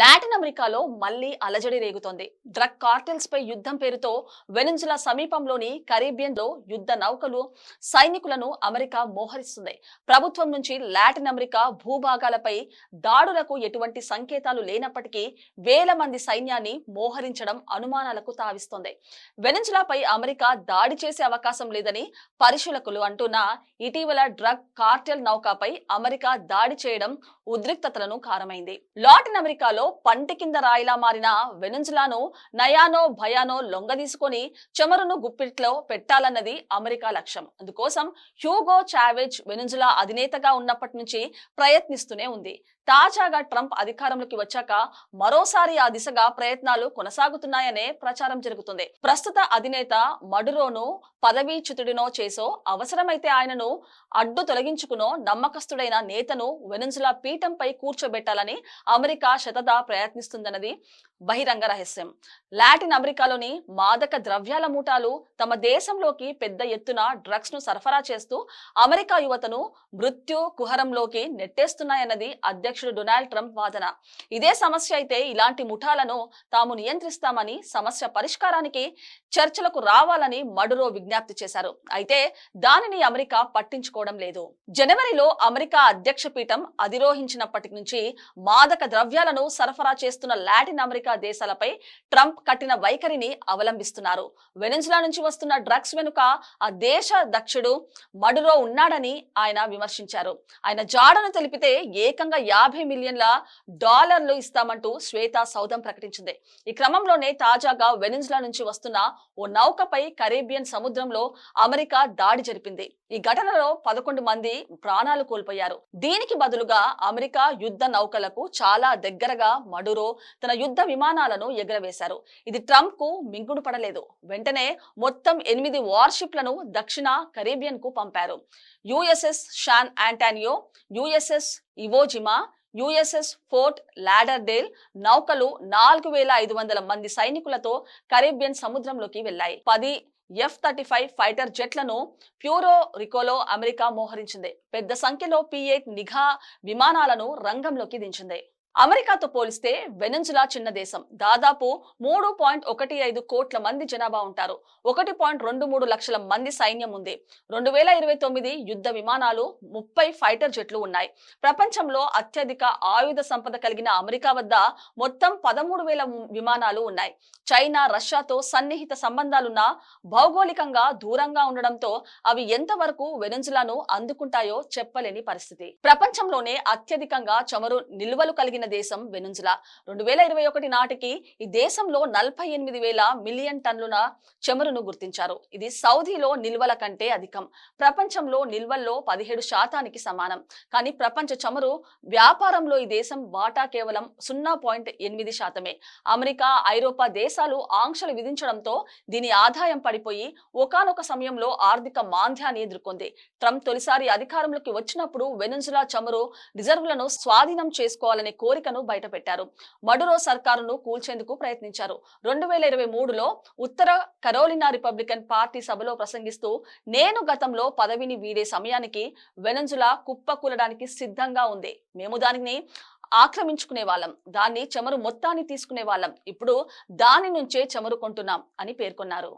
Latin అమెరికాలో మళ్ళీ అలజడి రేగుతోంది. డ్రగ్ కార్టెల్స్ పై యుద్ధం పేరుతో వెనుజులా సమీపంలోని కరీబియన్లో యుద్ధ నౌకలు సైనికులను అమెరికా మోహరిస్తుంది. ప్రభుత్వం నుంచి లాటిన్ అమెరికా భూభాగాలపై దాడులకు ఎటువంటి సంకేతాలు లేనప్పటికీ వేల మంది సైన్యాన్ని మోహరించడం అనుమానాలకు తావిస్తోంది. వెనుజులాపై అమెరికా దాడి చేసే అవకాశం లేదని పరిశీలకులు అంటున్నా ఇటీవల డ్రగ్ కార్టెల్ నౌకపై అమెరికా దాడి చేయడం ఉద్రిక్తతలను కారమైంది. లాటిన్ అమెరికాలో పంటి కింద రాయిలా మారిన వెనుజులాను నయానో భయానో లొంగదీసుకొని చమురును గుప్పిట్లో పెట్టాలన్నది అమెరికా లక్ష్యం. అందుకోసం హ్యూగో చావేజ్ వెనుజులా అధినేతగా ఉన్నప్పటి నుంచి ప్రయత్నిస్తూనే ఉంది. తాజాగా ట్రంప్ అధికారంలోకి వచ్చాక మరోసారి ఆ దిశగా ప్రయత్నాలు కొనసాగుతున్నాయనే ప్రచారం జరుగుతుంది. ప్రస్తుత అధినేత మడురోను పదవీచ్యుతుడినో చేసో అవసరమైతే ఆయనను అడ్డు తొలగించుకునో నమ్మకస్తుడైన నేతను వెనుజులా పీఠంపై కూర్చోబెట్టాలని అమెరికా శతదా ప్రయత్నిస్తుందన్నది బహిరంగ రహస్యం. లాటిన్ అమెరికాలోని మాదక ద్రవ్యాల మూటాలు తమ దేశంలోకి పెద్ద ఎత్తున డ్రగ్స్ను సరఫరా చేస్తూ అమెరికా యువతను మృత్యు కుహరంలోకి నెట్టేస్తున్నాయన్నది అధ్యక్షుడు డొనాల్డ్ ట్రంప్ వాదన. ఇదే సమస్య అయితే ఇలాంటి ముఠాలను తాము నియంత్రిస్తామని సమస్య పరిష్కారానికి చర్చలకు రావాలని మడురో విజ్ఞప్తి చేశారు. అయితే దానిని అమెరికా పట్టించుకోవడం లేదు. జనవరిలో అమెరికా అధ్యక్ష పీఠం అధిరోహించినప్పటి నుంచి మాదక ద్రవ్యాలను సరఫరా చేస్తున్న లాటిన్ అమెరికా దేశాలపై ట్రంప్ కట్టిన వైఖరిని అవలంబిస్తున్నారు. వెనుజులా నుంచి వస్తున్న డ్రగ్స్ వెనుక ఆ దేశ దక్షుడు మడురో ఉన్నాడని ఆయన విమర్శించారు. ఆయన జాడను తెలిపితే ఏకంగా యాభై మిలియన్ల డాలర్లు ఇస్తామంటూ శ్వేత సౌదం ప్రకటించింది. ఈ క్రమంలోనే తాజాగా వెనుజులా నుంచి వస్తున్న ఓ నౌకపై కరేబియన్ సముద్రంలో అమెరికా దాడి జరిపింది. ఈ ఘటనలో పదకొండు మంది ప్రాణాలు కోల్పోయారు. దీనికి బదులుగా అమెరికా యుద్ధ నౌకలకు చాలా దగ్గరగా మడురో తన యుద్ధ విమానాలను ఎగరవేశారు. ఇది ట్రంప్కు మింగుడు పడలేదు వెంటనే మొత్తం ఎనిమిది వార్షిప్లను దక్షిణ కరేబియన్కు పంపారు. USS San Antonio USS Iwo Jima USS Fort Lauderdale నౌకలు నాలుగు వేల ఐదు వందల మంది సైనికులతో కరేబియన్ సముద్రంలోకి వెళ్ళాయి పది ఎఫ్ థర్టీ ఫైవ్ ఫైటర్ జెట్లను ప్యూరో రికోలో అమెరికా మోహరించింది. పెద్ద సంఖ్యలో పి ఎయిట్ నిఘా విమానాలను రంగంలోకి దించింది. అమెరికాతో పోలిస్తే వెనెన్జులా చిన్న దేశం. దాదాపు మూడు పాయింట్ ఒకటి ఐదు కోట్ల మంది జనాభా ఉంటారు. ఒకటి పాయింట్ రెండు మూడు లక్షల మంది సైన్యం ఉంది. రెండు వేల ఇరవై తొమ్మిది యుద్ధ విమానాలు ముప్పై ఫైటర్ జెట్లు ఉన్నాయి. ప్రపంచంలో అత్యధిక ఆయుధ సంపద కలిగిన అమెరికా వద్ద మొత్తం పదమూడు వేల విమానాలు ఉన్నాయి. చైనా రష్యాతో సన్నిహిత సంబంధాలున్న భౌగోళికంగా దూరంగా ఉండడంతో అవి ఎంతవరకు వెనుజులాను అందుకుంటాయో చెప్పలేని పరిస్థితి. ప్రపంచంలోనే అత్యధికంగా చమురు నిల్వలు కలిగిన దేశం వెనుంజులా. రెండు వేల ఇరవై ఒకటి నాటికి ఈ దేశంలో నలభై ఎనిమిది వేల మిలియన్ టన్నుల చమురును గుర్తించారు. ఇది సౌదీలో నిల్వల కంటే అధికం. ప్రపంచంలో నిల్వల్లో పదిహేడు శాతానికి సమానం. కానీ ప్రపంచ చమురు వ్యాపారంలో ఈ దేశం వాటా కేవలం సున్నా పాయింట్ ఎనిమిది శాతమే. అమెరికా ఐరోపా దేశాలు ఆంక్షలు విధించడంతో దీని ఆదాయం పడిపోయి ఒకానొక సమయంలో ఆర్థిక మాంద్యాన్ని ఎదుర్కొంది. ట్రంప్ తొలిసారి అధికారంలోకి వచ్చినప్పుడు వెనుజులా చమురు రిజర్వులను స్వాధీనం చేసుకోవాలనే కోరికను బయటపెట్టారు. మడురో సర్కారును కూల్చేందుకు ప్రయత్నించారు. రెండు వేల ఇరవై మూడులో ఉత్తర కరోలినా రిపబ్లికన్ పార్టీ సభలో ప్రసంగిస్తూ నేను గతంలో పదవిని వీడే సమయానికి వెనంజులా కుప్పకూలడానికి సిద్ధంగా ఉంది. మేము దానిని ఆక్రమించుకునే వాళ్ళం. దాన్ని చమురు మొత్తాన్ని తీసుకునే వాళ్ళం. ఇప్పుడు దాని నుంచే చమురు కొంటున్నాం అని పేర్కొన్నారు.